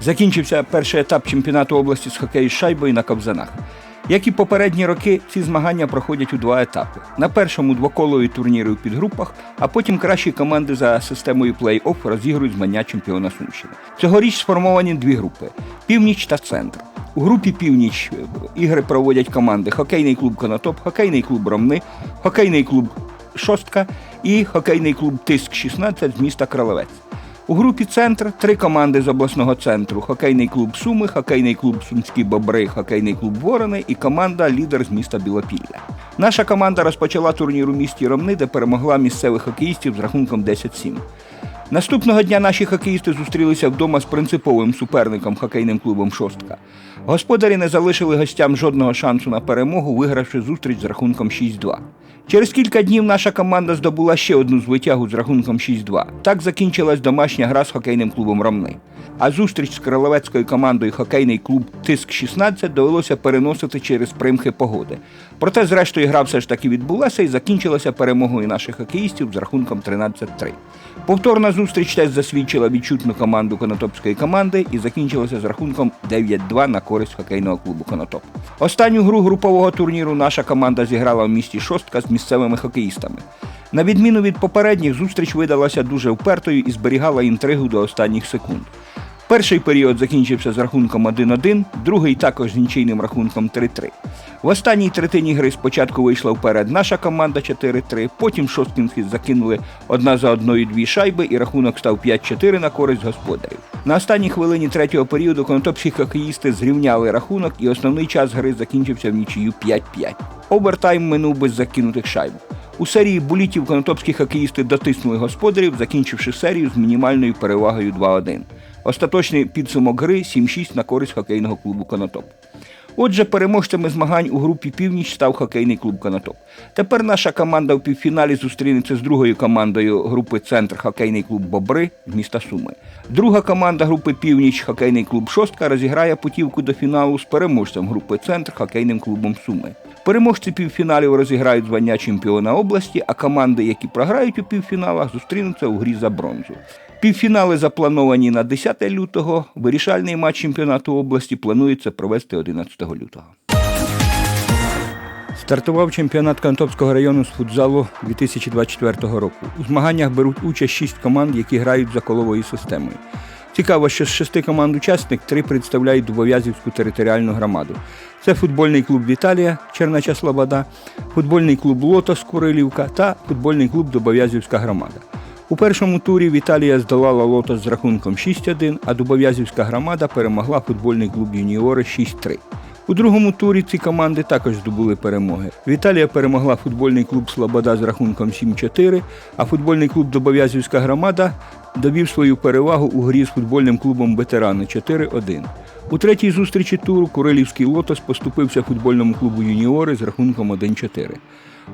Закінчився перший етап чемпіонату області з хокею з шайбою на Кобзанах. Як і попередні роки, ці змагання проходять у два етапи. На першому двоколові турніри у підгрупах, а потім кращі команди за системою плей-офф розігрують звання чемпіона Сумщини. Цьогоріч сформовані дві групи: північ та центр. У групі Північ ігри проводять команди Хокейний клуб Конотоп, Хокейний клуб Ромни, Хокейний клуб Шостка і Хокейний клуб Тиск 16 з міста Кролевець. У групі Центр три команди з обласного центру: хокейний клуб Суми, хокейний клуб Сумські Бобри, хокейний клуб Ворони і команда Лідер з міста Білопілля. Наша команда розпочала турнір у місті Ромни, де перемогла місцевих хокеїстів з рахунком 10-7. Наступного дня наші хокеїсти зустрілися вдома з принциповим суперником хокейним клубом Шостка. Господарі не залишили гостям жодного шансу на перемогу, вигравши зустріч з рахунком 6-2. Через кілька днів наша команда здобула ще одну звитягу з рахунком 6-2. Так закінчилась домашня гра з хокейним клубом Ромни. А зустріч з кролевецькою командою хокейний клуб Тиск 16 довелося переносити через примхи погоди. Проте, зрештою, гра все ж таки відбулася і закінчилася перемогою наших хокеїстів з рахунком 13-3. Повторна зустріч теж засвідчила відчутну команду конотопської команди і закінчилася з рахунком 9-2 на користь хокейного клубу Конотоп. Останню гру групового турніру наша команда зіграла в місті Шостка з місцевими хокеїстами. На відміну від попередніх, зустріч видалася дуже впертою і зберігала інтригу до останніх секунд. Перший період закінчився з рахунком 1-1, другий також з нічийним рахунком 3-3. В останній третині гри спочатку вийшла вперед наша команда 4-3, потім шосткінські закинули одна за одною дві шайби і рахунок став 5-4 на користь господарів. На останній хвилині третього періоду конотопські хокеїсти зрівняли рахунок і основний час гри закінчився в нічию 5-5. Овертайм минув без закинутих шайб. У серії булітів конотопські хокеїсти дотиснули господарів, закінчивши серію з мінімальною перевагою 2-1. Остаточний підсумок гри 7-6 на користь хокейного клубу Конотоп. Отже, переможцями змагань у групі Північ став хокейний клуб Конотоп. Тепер наша команда в півфіналі зустрінеться з другою командою групи Центр хокейний клуб Бобри з міста Суми. Друга команда групи Північ хокейний клуб Шостка розіграє путівку до фіналу з переможцем групи Центр хокейним клубом Суми. Переможці півфіналів розіграють звання чемпіона області, а команди, які програють у півфіналах, зустрінуться у грі за бронзу. Півфінали заплановані на 10 лютого. Вирішальний матч чемпіонату області планується провести 11 лютого. Стартував чемпіонат Кантопського району з футзалу 2024 року. У змаганнях беруть участь шість команд, які грають за коловою системою. Цікаво, що з шести команд учасник три представляють Дубов'язівську територіальну громаду. Це футбольний клуб Віталія Чернача Слобода, футбольний клуб Лотос Курилівка та футбольний клуб Дубов'язівська громада. У першому турі Віталія здолала Лотос з рахунком 6-1, а Дубов'язівська громада перемогла футбольний клуб Юніори 6-3. У другому турі ці команди також здобули перемоги. Віталія перемогла футбольний клуб Слобода з рахунком 7-4, а футбольний клуб Добов'язівська громада довів свою перевагу у грі з футбольним клубом Ветерани 4-1. У третій зустрічі туру Курилівський Лотос поступився футбольному клубу Юніори з рахунком 1-4.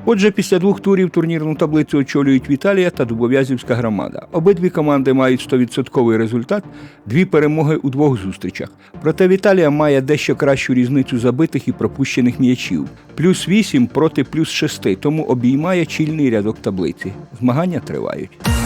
Отже, після двох турів турнірну таблицю очолюють Віталія та Дубов'язівська громада. Обидві команди мають 100% результат, дві перемоги у двох зустрічах. Проте Віталія має дещо кращу різницю забитих і пропущених м'ячів. Плюс 8 проти плюс 6, тому обіймає чільний рядок таблиці. Змагання тривають.